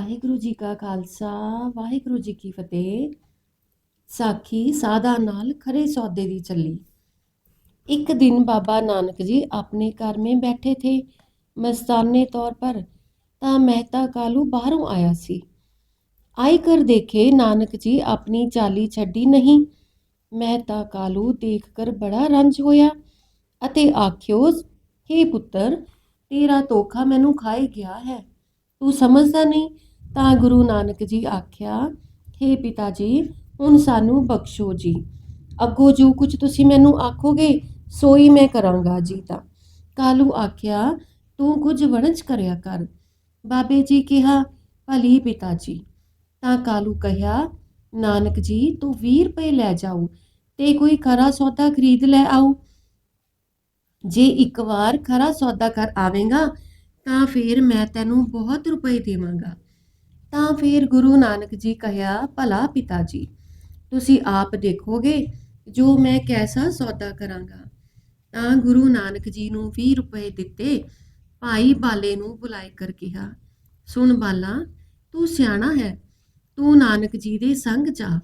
ਵਾਹਿਗੁਰੂ ਜੀ ਕਾ ਖਾਲਸਾ, ਵਾਹਿਗੁਰੂ ਜੀ ਕੀ ਫਤਿਹ। ਸਾਖੀ ਸਾਦਾ ਨਾਲ ਖਰੇ ਸੌਦੇ ਦੀ ਚੱਲੀ। ਇੱਕ ਦਿਨ ਬਾਬਾ ਨਾਨਕ ਜੀ ਆਪਣੇ ਘਰ ਮੇ ਬੈਠੇ ਥੇ ਮਸਤਾਨੇ ਤੌਰ ਪਰ, ਤਾਂ ਮਹਿਤਾ ਕਾਲੂ ਬਾਹਰੋਂ ਆਇਆ ਸੀ। ਆਈ ਕਰ ਦੇਖੇ ਨਾਨਕ ਜੀ ਆਪਣੀ ਚਾਲੀ ਛੱਡੀ ਨਹੀਂ। ਮਹਿਤਾ ਕਾਲੂ ਦੇਖ ਕਰ ਬੜਾ ਰੰਜ ਹੋਇਆ ਅਤੇ ਆਖਿਓ, ਹੇ ਪੁੱਤਰ, ਤੇਰਾ ਤੋਖਾ ਮੈਨੂੰ ਖਾਈ ਗਿਆ ਹੈ। ਤੂੰ ਸਮਝਦਾ ਨਹੀਂ ਤਾਂ ਗੁਰੂ ਨਾਨਕ ਜੀ ਆਖਿਆ हे ਪਿਤਾ ਜੀ, ਹੁਣ ਸਾਨੂੰ ਬਖਸ਼ੋ ਜੀ। ਅੱਗੋਂ ਜੋ ਕੁਝ ਤੁਸੀਂ ਮੈਨੂੰ ਆਖੋਗੇ, ਸੋਈ ਮੈਂ ਕਰਾਂਗਾ ਜੀ ਤਾਂ। ਕਾਲੂ ਆਖਿਆ, ਤੂੰ ਕੁਝ ਵਣਜ ਕਰਿਆ ਕਰ। ਬਾਬੇ ਜੀ ਕਿਹਾ, ਭਲੀ ਪਿਤਾ ਜੀ। ਤਾਂ ਕਾਲੂ ਕਹਿਆ, ਨਾਨਕ ਜੀ, ਤੂੰ 20 ਰੁਪਏ ਲੈ ਜਾਓ ਤੇ ਕੋਈ ਖਰਾ ਸੌਦਾ ਖਰੀਦ ਲੈ ਆਓ ਜੇ ਇੱਕ ਵਾਰ ਖਰਾ ਸੌਦਾ ਕਰ ਆਵੇਂਗਾ, ਤਾਂ ਫਿਰ ਮੈਂ ਤੈਨੂੰ ਬਹੁਤ ਰੁਪਏ ਦੇਵਾਂਗਾ। ਤਾਂ ਫਿਰ ਗੁਰੂ ਨਾਨਕ ਜੀ ਕਹਿਆ, ਭਲਾ ਪਿਤਾ ਜੀ ਤੁਸੀਂ ਆਪ ਦੇਖੋਗੇ ਜੋ ਮੈਂ ਕੈਸਾ ਸੌਦਾ ਕਰਾਂਗਾ। ਤਾਂ ਗੁਰੂ ਨਾਨਕ ਜੀ ਨੂੰ 20 ਰੁਪਏ ਦਿੱਤੇ। ਭਾਈ ਬਾਲੇ ਨੂੰ ਬੁਲਾਏ ਕਰ ਕਿਹਾ, ਸੁਣ ਬਾਲਾ, ਤੂੰ ਸਿਆਣਾ ਹੈ। ਤੂੰ ਨਾਨਕ ਜੀ ਦੇ ਸੰਗ ਜਾ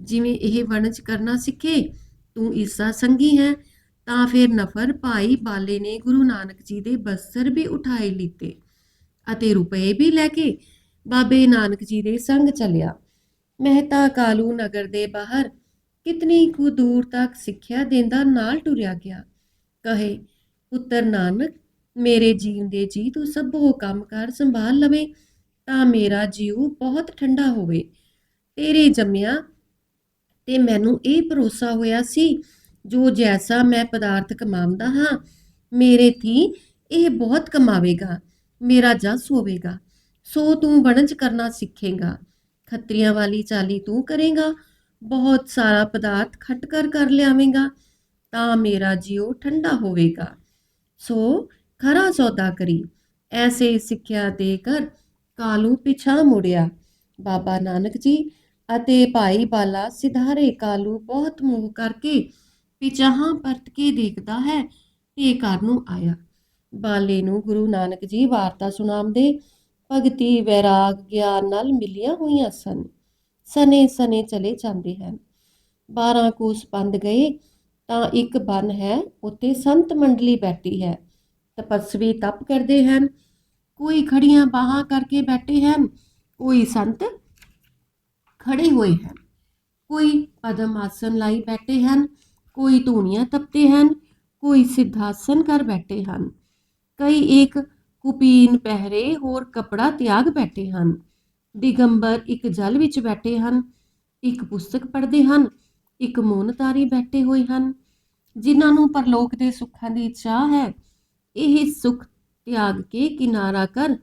ਜਿਵੇਂ ਇਹ ਵਣਜ ਕਰਨਾ ਸਿੱਖੇ, ਤੂੰ ਇਸਾ ਸੰਗੀ ਹੈ। ਤਾਂ ਫਿਰ ਨਫਰ ਭਾਈ ਬਾਲੇ ਨੇ ਗੁਰੂ ਨਾਨਕ ਜੀ ਦੇ ਬਸਤਰ ਵੀ ਉਠਾਏ ਲਿੱਤੇ ਅਤੇ ਰੁਪਏ ਵੀ ਲੈ ਕੇ ਬਾਬੇ ਨਾਨਕ ਜੀ ਦੇ ਸੰਗ ਚੱਲਿਆ। ਮਹਿਤਾ ਕਾਲੂ ਨਗਰ ਦੇ ਬਾਹਰ ਕਿਤਨੀ ਕੁ ਦੂਰ ਤੱਕ ਸਿੱਖਿਆ ਦਿੰਦਾ ਨਾਲ ਟੁਰਿਆ ਗਿਆ। ਕਹੇ, ਪੁੱਤਰ ਨਾਨਕ, ਮੇਰੇ ਜੀਵ ਦੇ ਜੀ ਤੂੰ ਸਭੋ ਕੰਮ ਕਰ ਸੰਭਾਲ ਲਵੇ, ਤਾਂ ਮੇਰਾ ਜੀਵ ਬਹੁਤ ਠੰਡਾ ਹੋਵੇ। ਤੇਰੇ ਜੰਮਿਆ ਤੇ ਮੈਨੂੰ ਇਹ ਭਰੋਸਾ ਹੋਇਆ ਸੀ, ਜੋ ਜੈਸਾ ਮੈਂ ਪਦਾਰਥ ਕਮਾਉਂਦਾ ਹਾਂ, ਮੇਰੇ ਥੀ ਇਹ ਬਹੁਤ ਕਮਾਵੇਗਾ, ਮੇਰਾ ਜਸ ਹੋਵੇਗਾ। ਸੋ ਤੂੰ ਵਣਜ ਕਰਨਾ ਸਿੱਖੇਗਾ। ਖੱਤਰੀਆਂ ਵਾਲੀ ਚਾਲੀ ਤੂੰ ਕਰੇਗਾ। ਬਹੁਤ ਸਾਰਾ ਪਦਾਰਥ ਖੱਟ ਕਰ ਕਰ ਲਿਆਵੇਂਗਾ। ਤਾਂ ਮੇਰਾ ਜੀਉ ਠੰਡਾ ਹੋਵੇਗਾ। ਸੋ ਖਰਾ ਸੌਦਾ ਕਰੀ। ਐਸੇ ਸਿੱਖਿਆ ਦੇ ਕਰ ਕਾਲੂ ਪਿਛਾ ਮੁੜਿਆ। ਬਾਬਾ ਨਾਨਕ ਜੀ ਅਤੇ ਭਾਈ ਬਾਲਾ ਸਿਧਾਰੇ ਕਾਲੂ ਬਹੁਤ ਮੋਹ ਕਰਕੇ ਪਿਛਾਹਾਂ ਪਰਤ ਕੇ ਦੇਖਦਾ ਹੈ। ਤੇ ਘਰ ਨੂੰ ਆਇਆ। ਬਾਲੇ ਨੂੰ ਗੁਰੂ ਨਾਨਕ ਜੀ ਵਾਰਤਾ ਸੁਣਾਉਂਦੇ ਭਗਤੀ ਵੈਰਾਗ ਗਿਆਨ ਨਾਲ ਮਿਲੀਆਂ ਹੋਈਆਂ ਸਨ। ਸਨੇ ਸਨੇ ਚਲੇ ਜਾਂਦੇ ਹਨ। 12 ਕੋਸ ਬੰਦ ਗਏ, ਤਾਂ ਇੱਕ ਬਨ ਹੈ ਉੱਤੇ ਸੰਤ ਮੰਡਲੀ ਬੈਠੀ ਹੈ। ਤਪਸਵੀ ਤਪ ਕਰਦੇ ਹਨ। ਕੋਈ ਖੜੀਆਂ ਬਾਹਾਂ ਕਰਕੇ ਬੈਠੇ ਹਨ, ਕੋਈ ਸੰਤ ਖੜੇ ਹੋਏ ਹਨ। ਕੋਈ ਪਦਮ ਆਸਨ ਲਾਈ ਬੈਠੇ ਹਨ, ਕੋਈ ਧੂਣੀਆਂ ਤਪਤੇ ਹਨ, ਕੋਈ ਸਿਧਾਸਨ ਕਰ ਬੈਠੇ ਹਨ। ਕਈ ਇੱਕ ਕੁਪੀਨ ਪਹਿਰੇ ਹੋਰ ਕਪੜਾ ਤਿਆਗ ਬੈਠੇ ਹਨ। ਦਿਗੰਬਰ ਇੱਕ ਜਲ ਵਿੱਚ ਬੈਠੇ ਹਨ। ਇੱਕ ਪੁਸਤਕ ਪੜ੍ਹਦੇ ਹਨ। ਇੱਕ ਮੌਨਤਾਰੀ ਬੈਠੇ ਹੋਏ ਹਨ। ਜਿਨ੍ਹਾਂ ਨੂੰ ਪਰਲੋਕ ਦੇ ਸੁੱਖਾਂ ਦੀ ਚਾਹ ਹੈ। ਇਹ ਸੁੱਖ ਤਿਆਗ ਕੇ ਕਿਨਾਰਾ ਕਰ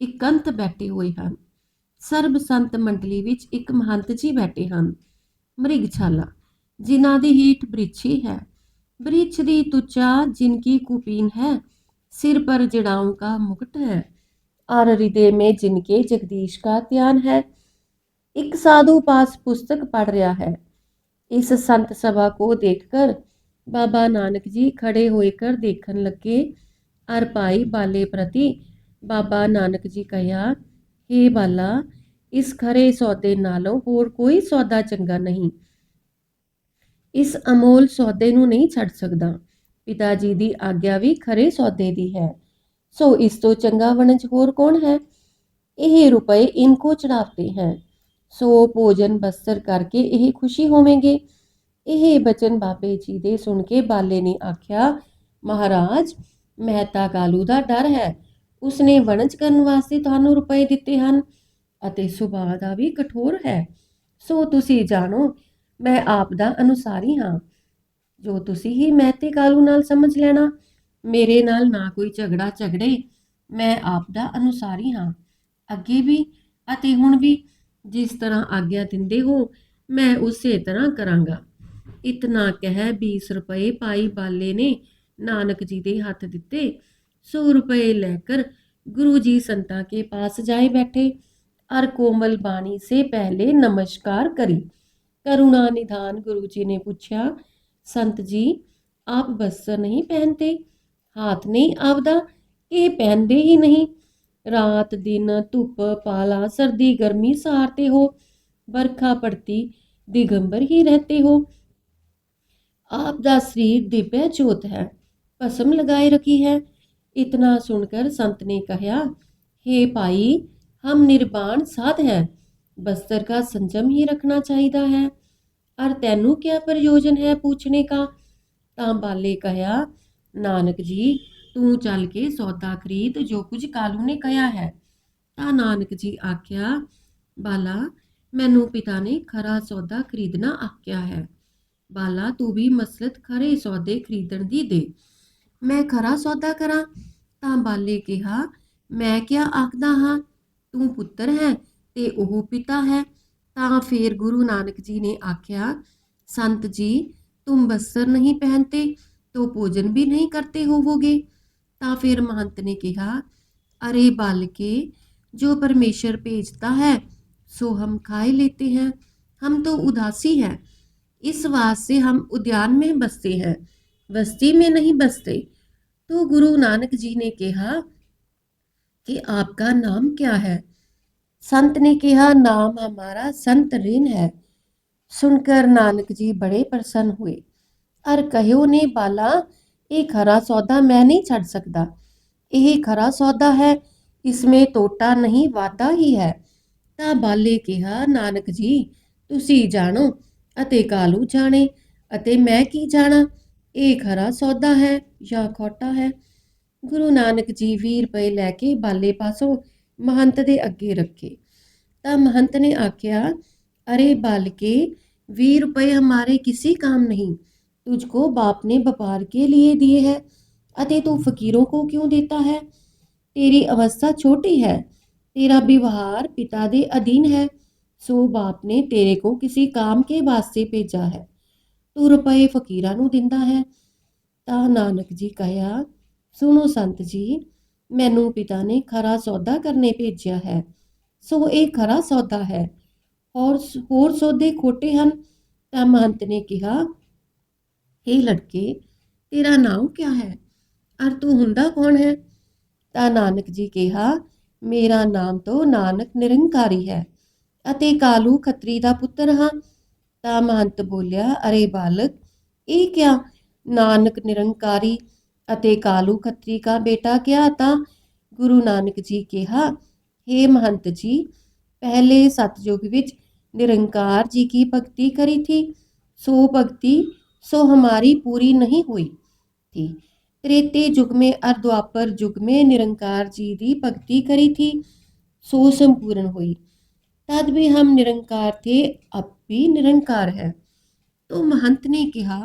ਇਕੰਤ ਬੈਠੇ ਹੋਏ ਹਨ। ਸਰਬ ਸੰਤ ਮੰਡਲੀ ਵਿੱਚ ਇੱਕ ਮਹੰਤ ਜੀ ਬੈਠੇ ਹਨ। ਮ੍ਰਿਗ ਛਾਲਾ ਜਿਨ੍ਹਾਂ ਦੀ ਹੀਟ ਬ੍ਰਿਛੀ ਹੈ। ਬ੍ਰਿਛ ਦੀ ਤੁਚਾ ਜਿਨਕੀ ਕੁਪੀਨ ਹੈ सिर पर जड़ाओं का मुकुट है और हृदय में जिनके जगदीश का ध्यान है एक साधु पास पुस्तक पढ़ रहा है इस संत सभा को देखकर बाबा नानक जी खड़े होकर देखने लगे और भाई बाले प्रति बाबा नानक जी कहा हे बाला ਇਸ ਖਰੇ ਸੌਦੇ ਨਾਲੋਂ ਹੋਰ ਕੋਈ ਸੌਦਾ ਚੰਗਾ ਨਹੀਂ ਇਸ ਅਮੋਲ ਸੌਦੇ ਨੂੰ ਨਹੀਂ ਛੱਡ ਸਕਦਾ ਪਿਤਾ ਜੀ ਦੀ ਆਗਿਆ ਵੀ ਖਰੇ ਸੌਦੇ ਦੀ ਹੈ। ਸੋ ਇਸ ਤੋਂ ਚੰਗਾ ਵਣਜ ਹੋਰ ਕੌਣ ਹੈ? ਇਹ ਰੁਪਏ ਇਨਕੋ ਚੜਾਵਤੇ ਹੈ ਸੋ ਭੋਜਨ ਬਸਰ ਕਰਕੇ ਇਹ ਖੁਸ਼ੀ ਹੋਵੇਂਗੇ। ਇਹ ਬਚਨ ਬਾਬੇ ਜੀ ਦੇ ਸੁਣ ਕੇ ਬਾਲੇ ਨੇ ਆਖਿਆ, ਮਹਾਰਾਜ ਮਹਿਤਾ ਕਾਲੂ ਦਾ ਡਰ ਹੈ। ਉਸਨੇ ਵਣਜ ਕਰਨ ਵਾਸਤੇ ਤੁਹਾਨੂੰ ਰੁਪਏ ਦਿੱਤੇ ਹਨ ਅਤੇ ਸੁਭਾਅ ਦਾ ਵੀ ਕਠੋਰ ਹੈ। ਸੋ ਤੁਸੀਂ ਜਾਣੋ, ਮੈਂ ਆਪ ਦਾ ਅਨੁਸਾਰੀ ਹਾਂ। ਜੋ ਤੁਸੀਂ ਹੀ ਮਹਿਤੇ ਕਾਲੂ ਨਾਲ ਸਮਝ ਲੈਣਾ ਮੇਰੇ ਨਾਲ ਨਾ ਕੋਈ ਝਗੜਾ ਝਗੜੇ ਮੈਂ ਆਪ ਦਾ ਅਨੁਸਾਰੀ ਹਾਂ ਅੱਗੇ ਵੀ ਅਤੇ ਹੁਣ ਵੀ ਜਿਸ ਤਰ੍ਹਾਂ ਆਗਿਆ ਦਿੰਦੇ ਹੋ ਮੈਂ ਉਸੇ ਤਰ੍ਹਾਂ ਕਰਾਂਗਾ ਇਤਨਾ ਕਹਿ 20 ਰੁਪਏ ਪਾਈ ਬਾਲੇ ਨੇ ਨਾਨਕ ਜੀ ਦੇ ਹੱਥ ਦਿੱਤੇ 100 रुपए लेकर गुरु जी संता के पास जाए बैठे और कोमल बाणी से पहले नमस्कार करी करुणा निधान गुरु जी ने पूछा संत जी आप वस्त्र नहीं पहनते हाथ नहीं ਆਪਦਾ, ਇਹ ਪਹਿਨਦੇ ਹੀ ਨਹੀਂ। ਰਾਤ ਦਿਨ ਧੁੱਪ ਪਾਲਾ, ਸਰਦੀ ਗਰਮੀ ਸਾਰਤੇ ਹੋ ਬਰਖਾ ਪੜਤੀ ਦਿਗੰਬਰ ਹੀ ਰਹਤੇ ਹੋ। ਆਪ ਦਾ ਸਰੀਰ ਦਿਬੈ ਜੋਤ ਹੈ, ਭਸਮ ਲਗਾਏ ਰਖੀ ਹੈ। इतना सुनकर संत ने कहा हे भाई हम निर्वाण साध हैं बस्तर का संजम ही रखना चाहिए है और ਤੈਨੂੰ क्या प्रयोजन है पूछने का ਤਾਂ ਬਾਲੇ ਕਹਿਆ ਨਾਨਕ ਜੀ ਤੂੰ ਚੱਲ ਕੇ ਸੌਦਾ ਖਰੀਦ ਜੋ ਕੁਝ ਕਾਲੂ ਨੇ ਕਹਿਆ ਹੈ ਤਾਂ ਨਾਨਕ ਜੀ ਆਖਿਆ ਬਾਲਾ ਮੈਨੂੰ ਪਿਤਾ ਨੇ ਖਰਾ ਸੌਦਾ ਖਰੀਦਣਾ ਆਖਿਆ ਹੈ ਬਾਲਾ ਤੂੰ ਵੀ ਮਸਲਤ ਖਰੇ ਸੌਦੇ ਖਰੀਦਣ ਦੀ ਦੇ ਮੈਂ ਖਰਾ ਸੌਦਾ ਕਰਾਂ ਤਾਂ ਬਾਲੇ ਕਿਹਾ ਮੈਂ ਕਿਆ ਆਖਦਾ ਹਾਂ ਤੂੰ ਪੁੱਤਰ ਹੈ ਤੇ ਉਹ ਪਿਤਾ ਹੈ ਤਾਂ ਫੇਰ ਗੁਰੂ ਨਾਨਕ ਜੀ ਨੇ ਆਖਿਆ संत जी तुम बस्तर नहीं पहनते तो भोजन भी नहीं करते होवोगे ਤਾਂ ਫਿਰ ਮਹੰਤ ਨੇ ਕਿਹਾ ਅਰੇ ਬਾਲਕੇ ਜੋ ਪਰਮੇਸ਼ਰ ਭੇਜਤਾ ਹੈ ਸੋ ਹਮ ਖਾਏ ਲੇਤੇ ਹੈ ਹਮ ਤੋ ਉਦਾਸੀ ਹੈ ਇਸ ਵਾਸਤੇ ਹਮ ਉਦਿਆਨ ਮੇ ਬਸਤੇ ਹੈ ਬਸਤੀ ਮੇ ਨਹੀਂ ਬਸਤੇ तो गुरु नानक जी ने कहा कि आपका नाम क्या है ਸੰਤ ਨੇ ਕਿਹਾ, ਨਾਮ ਹਮਾਰਾ ਸੰਤ ਰਿਨ ਹੈ। ਸੁਣਕਰ ਨਾਨਕ ਜੀ ਬੜੇ ਪ੍ਰਸੰਨ ਹੋਏ। ਅਰ ਕਹਿਓ ਨੇ ਬਾਲਾ, ਇਹ ਖਰਾ ਸੌਦਾ ਮੈਂ ਨਹੀਂ ਛੱਡ ਸਕਦਾ। ਇਹ ਖਰਾ ਸੌਦਾ ਹੈ, ਇਸਮੇ ਟੋਟਾ ਨਹੀਂ ਵਾਦਾ ਹੀ ਹੈ। ਤਾਂ ਬਾਲੇ ਕਿਹਾ, ਨਾਨਕ ਜੀ, ਤੁਸੀਂ ਜਾਣੋ ਅਤੇ ਕਾਲੂ ਜਾਣੇ ਅਤੇ ਮੈਂ ਕੀ ਜਾਣਾ? ਇਹ ਖਰਾ ਸੌਦਾ ਹੈ ਜਾਂ ਖੋਟਾ ਹੈ? ਗੁਰੂ ਨਾਨਕ ਜੀ 20 ਰੁਪਏ ਲੈ ਕੇ ਬਾਲੇ ਪਾਸੋਂ ਮਹੰਤ ਦੇ ਅੱਗੇ ਰੱਖੇ ਤਾਂ ਮਹੰਤ ਨੇ ਆਖਿਆ अरे बालके वीस रुपए हमारे किसी काम नहीं तुझको बाप ने व्यापार के लिए दिए है अतः तू फकीरों को क्यों देता है तेरी अवस्था छोटी है तेरा व्यवहार पिता दे अधीन है सो बाप ने तेरे को किसी काम के वास्ते भेजा है ਤੂੰ ਰੁਪਏ ਫਕੀਰਾਂ ਨੂੰ ਦਿੰਦਾ ਹੈ ਤਾਂ ਨਾਨਕ ਜੀ ਕਹਿਆ ਸੁਣੋ ਸੰਤ ਜੀ ਮੈਨੂੰ ਪਿਤਾ ਨੇ ਖਰਾ ਸੌਦਾ ਕਰਨੇ ਭੇਜਿਆ ਹੈ। ਸੋ ਇਹ ਖਰਾ ਸੌਦਾ ਹੈ। ਔਰ ਹੋਰ ਸੌਦੇ ਖੋਟੇ ਹਨ? ਤਾਂ ਮਹੰਤ ਨੇ ਕਿਹਾ हे ਲੜਕੇ, ਤੇਰਾ ਨਾਮ ਕਿਆ ਹੈ? ਅਰ ਤੂੰ ਹੁੰਦਾ ਕੌਣ ਹੈ? ਤਾਂ ਨਾਨਕ ਜੀ ਕਿਹਾ, ਮੇਰਾ ਨਾਮ ਤੋਂ ਨਾਨਕ ਨਿਰੰਕਾਰੀ ਹੈ ਅਤੇ ਕਾਲੂ ਖੱਤਰੀ ਦਾ ਪੁੱਤਰ ਹਾਂ। ਤਾਂ ਮਹੰਤ ਬੋਲਿਆ, ਅਰੇ ਬਾਲਕ, ਇਹ ਕਿਆ? ਨਾਨਕ ਨਿਰੰਕਾਰੀ ਅਤੇ ਕਾਲੂ ਖੱਤਰੀ ਦਾ ਬੇਟਾ ਕਿਆ ਤਾਂ ਗੁਰੂ ਨਾਨਕ ਜੀ ਕਿਹਾ हे महंत जी पहले सतयुग विच निरंकार जी की भक्ति करी थी सो भक्ति सो हमारी पूरी नहीं हुई थी त्रेते युग में और द्वापर युग में निरंकार जी की भक्ति करी थी सो संपूर्ण हुई तद भी हम निरंकार थे अब भी निरंकार है तो महंत ने कहा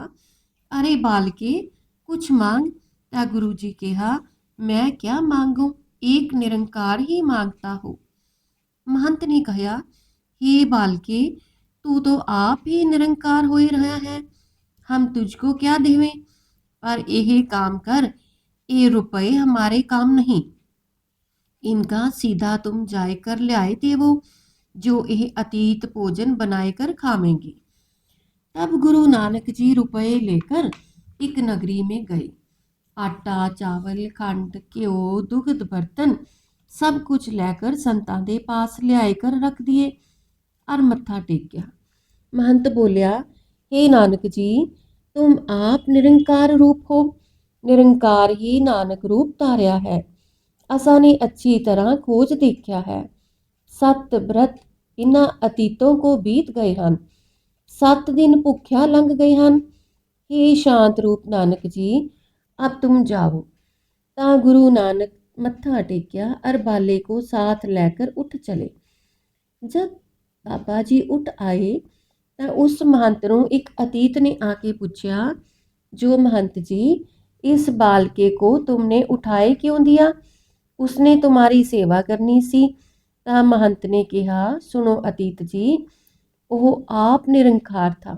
अरे बालके कुछ मांग ता गुरु जी कहा, मैं क्या मांगू? एक निरंकार ही माँगता हूँ। महंत ने कहा, हे बालके, तू तो आप ही निरंकार ही रहा है। हम तुझको क्या देवें? पर यह काम कर, ये रुपए हमारे काम नहीं। इनका सीधा तुम जाय कर लियाए देवो, जो यह अतीत भोजन बनाए कर खावेंगी। तब गुरु नानक जी रुपए लेकर एक नगरी में गए। ਆਟਾ, ਚਾਵਲ, ਖੰਡ, ਘਿਓ ਦੁਖਦ ਬਰਤਨ ਸਭ ਕੁਝ ਲੈ ਕਰ ਸੰਤਾਂ ਦੇ ਪਾਸ ਲਿਆਏ ਕਰ ਰੱਖ ਦਿਏ। ਅਰ ਮੱਥਾ ਟੇਕ ਗਿਆ ਮਹੰਤ ਬੋਲਿਆ हे ਨਾਨਕ ਜੀ ਤੂੰ ਆਪ ਨਿਰੰਕਾਰ ਰੂਪ ਹੋ। ਨਿਰੰਕਾਰ ਹੀ ਨਾਨਕ ਰੂਪ ਧਾਰਿਆ ਹੈ। ਅਸਾਂ ਨੇ ਅੱਛੀ ਤਰ੍ਹਾਂ ਖੋਜ ਦੇਖਿਆ ਹੈ। ਸਤ ਬ੍ਰਤ ਇਨ੍ਹਾਂ ਅਤੀਤੋਂ ਕੋ ਬੀਤ ਗਏ ਹਨ। ਸੱਤ ਦਿਨ ਭੁੱਖਿਆ ਲੰਘ ਗਏ ਹਨ। हे ਸ਼ਾਂਤ ਰੂਪ ਨਾਨਕ ਜੀ अब तुम जाओ ता गुरु नानक मत्था टेकिया और बाले को साथ लेकर उठ चले जब बाबा जी उठ आए ਤਾਂ ਉਸ ਮਹੰਤ ਨੂੰ ਇੱਕ ਅਤੀਤ ਨੇ ਆ ਕੇ ਪੁੱਛਿਆ ਜੋ महंत जी इस बालके को तुमने उठाए क्यों दिया उसने तुम्हारी सेवा करनी सी ਤਾਂ महंत ने कहा सुनो अतीत जी ਉਹ ਆਪ ਨਿਰੰਕਾਰ था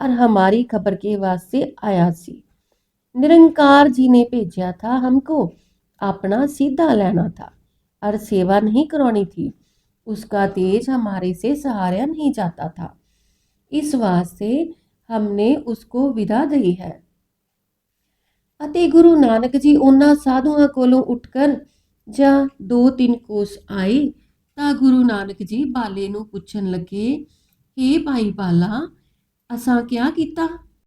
और हमारी खबर के वास्ते आया सी निरंकार जी ने भेजा था हमको अपना सीधा लेना था और सेवा नहीं करानी थी उसका तेज हमारे से सहारा नहीं जाता था इस वास्ते हमने उसको विदा दी है ਅਤੇ ਗੁਰੂ ਨਾਨਕ ਜੀ ਉਹਨਾਂ ਸਾਧੂਆਂ ਕੋਲੋਂ ਉੱਠਕਰ ਜਾਂ ਦੋ ਤਿੰਨ ਕੋਸ ਆਏ ਤਾਂ ਗੁਰੂ ਨਾਨਕ ਜੀ ਬਾਲੇ ਨੂੰ ਪੁੱਛਣ ਲੱਗੇ हे ਭਾਈ ਬਾਲਾ ਅਸਾਂ ਕਿਆ ਕੀਤਾ